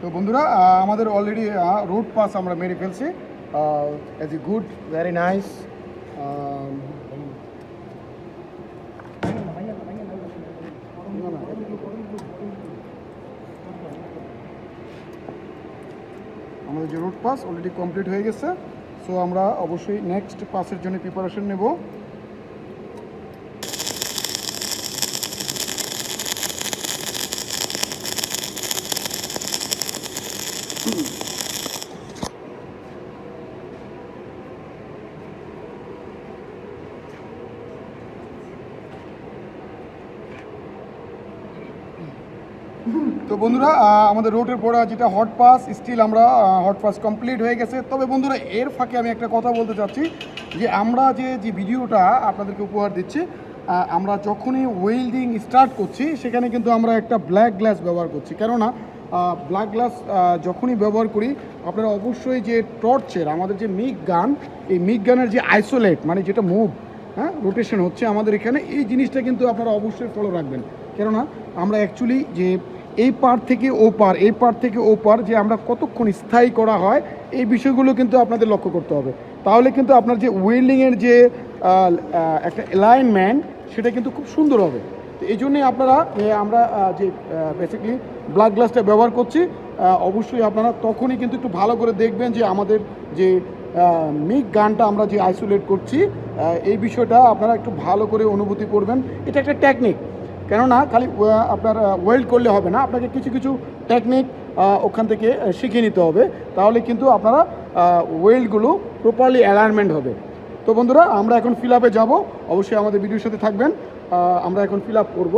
তো বন্ধুরা আমাদের অলরেডি রোড পাস আমরা মেরে ফেলছি। As a good very nice আমাদের যে রোড পাস অলরেডি কমপ্লিট হয়ে গেছে। সো আমরা অবশ্যই নেক্সট পাসের জন্য প্রিপারেশন নেব। তো বন্ধুরা আমাদের রোডের পড়া যেটা হট পাস স্টিল আমরা হট পাস কমপ্লিট হয়ে গেছে। তবে বন্ধুরা, এর ফাঁকে আমি একটা কথা বলতে চাচ্ছি, যে আমরা যে যে ভিডিওটা আপনাদেরকে উপহার দিচ্ছি আমরা যখনই ওয়েল্ডিং স্টার্ট করছি, সেখানে কিন্তু আমরা একটা ব্ল্যাক গ্লাস ব্যবহার করছি। কেননা ব্ল্যাক গ্লাস যখনই ব্যবহার করি, আপনারা অবশ্যই যে টর্চের আমাদের যে মিগ গান এই মিগ গানের যে আইসোলেট মানে যেটা মুভ হ্যাঁ রোটেশন হচ্ছে আমাদের এখানে, এই জিনিসটা কিন্তু আপনারা অবশ্যই ফলো রাখবেন। কেননা, আমরা অ্যাকচুয়ালি যে এই পার থেকে ও পার এই পার থেকে ও পার যে আমরা কতক্ষণ স্থায়ী করা হয়, এই বিষয়গুলো কিন্তু আপনাদের লক্ষ্য করতে হবে। তাহলে কিন্তু আপনার যে ওয়েল্ডিংয়ের যে একটা অ্যালাইনমেন্ট সেটা কিন্তু খুব সুন্দর হবে। তো এই জন্যই আপনারা আমরা যে বেসিক্যালি ব্লাড গ্লাসটা ব্যবহার করছি অবশ্যই আপনারা তখনই কিন্তু একটু ভালো করে দেখবেন যে আমাদের যে মিক গানটা আমরা যে আইসোলেট করছি এই বিষয়টা আপনারা একটু ভালো করে অনুভূতি করবেন। এটা একটা টেকনিক কেননা খালি আপনার ওয়েল্ড করলে হবে না, আপনাকে কিছু কিছু টেকনিক ওখান থেকে শিখে নিতে হবে। তাহলে কিন্তু আপনারা ওয়েল্ডগুলো প্রপারলি অ্যালাইনমেন্ট হবে। তো বন্ধুরা, আমরা এখন ফিল আপে যাব। অবশ্যই আমাদের ভিডিওর সাথে থাকবেন। আমরা এখন ফিল আপ করব।